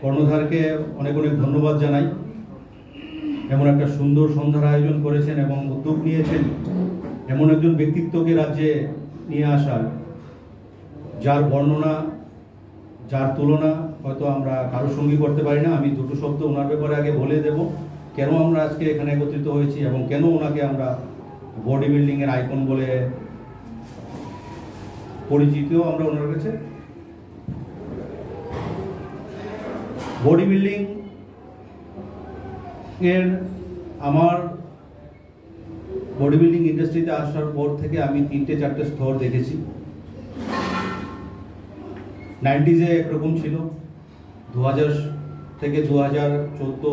কর্ণধারকে অনেক অনেক ধন্যবাদ জানাই। এমন একটা সুন্দর সন্ধ্যার আয়োজন করেছেন এবং উদ্যোগ নিয়েছেন এমন একজন ব্যক্তিত্বকে রাজ্যে নিয়ে আসার। যার বর্ণনা, যার তুলনা হয়তো আমরা কারও সঙ্গী করতে পারি না, আমি দুটো শব্দ ওনার ব্যাপারে আগে বলে দেব। কেন আমরা আজকে এখানে একত্রিত হয়েছি এবং কেন ওনাকে আমরা বডি বিল্ডিংয়ের আইকন বলে পরিচিত আমরা ওনার কাছে বডি বিল্ডিং এর আমার বডি বিল্ডিং ইন্ডাস্ট্রিতে আসার পর থেকে আমি তিনটে, চারটে স্তর দেখেছি। নাইনটিজে একরকম ছিল। দু হাজার থেকে দু হাজার চোদ্দ,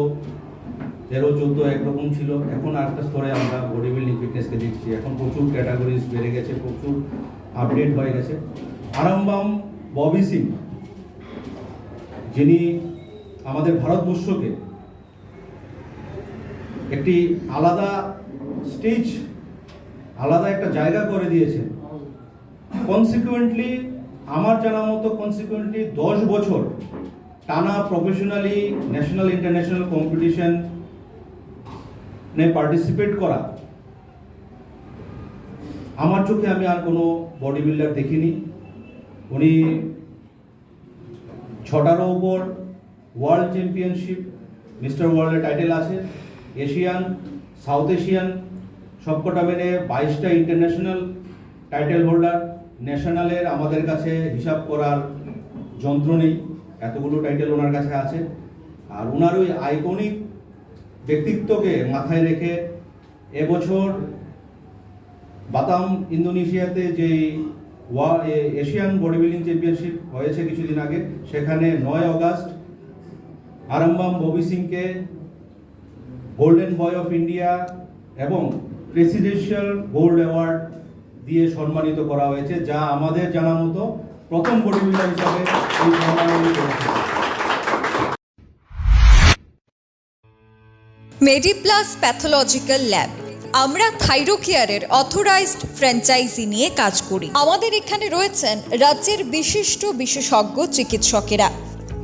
তেরো, চোদ্দ একরকম ছিল। এখন আরেকটা স্তরে আমরা বডি বিল্ডিং ফিটনেসকে দেখছি। এখন প্রচুর ক্যাটাগরিজ বেড়ে গেছে, প্রচুর আপডেট হয়ে গেছে। আরামবাম ববি সিং, যিনি আমাদের ভারতবর্ষকে একটি আলাদা স্টেজ, আলাদা একটা জায়গা করে দিয়েছেন কনসিকুয়েন্টলি আমার জানা মতো কনসিকুয়েন্টলি দশ বছর টানা professionally national international competition participate করা। আমার চোখে আমি আর কোনো বডি বিল্ডার দেখিনি। উনি ছটারও উপর ওয়ার্ল্ড চ্যাম্পিয়নশিপ, মিস্টার ওয়ার্ল্ডের টাইটেল আছে। এশিয়ান, সাউথ এশিয়ান, সবকটা মেনে বাইশটা ইন্টারন্যাশনাল টাইটেল হোল্ডার। ন্যাশনালের আমাদের কাছে হিসাব করার যন্ত্র নেই। এতগুলো টাইটেল ওনার কাছে আছে। আর ওনার ওই আইকনিক ব্যক্তিত্বকে মাথায় রেখে এবছর বাতাম ইন্দোনেশিয়াতে যে ওয়া- এশিয়ান বডি বিল্ডিং চ্যাম্পিয়নশিপ হয়েছে কিছুদিন আগে, সেখানে নয় অগাস্ট আরামবাম ববি সিংকে গোল্ডেন বয় অফ ইন্ডিয়া এবং প্রেসিডেন্সিয়াল গোল্ড অ্যাওয়ার্ড দিয়ে সম্মানিত করা হয়েছে, যা আমাদের জানা মতো প্রথম বডি বিল্ডার হিসাবে এই সম্মাননা করেছে মেডিপ্লাস প্যাথোলজিক্যাল ল্যাব আমরা থাইরোকেয়ারের অথরাইজড ফ্র্যাঞ্চাইজি নিয়ে কাজ করি। আমাদের এখানে রয়েছেন রাজ্যের বিশিষ্ট বিশেষজ্ঞ চিকিৎসকেরা।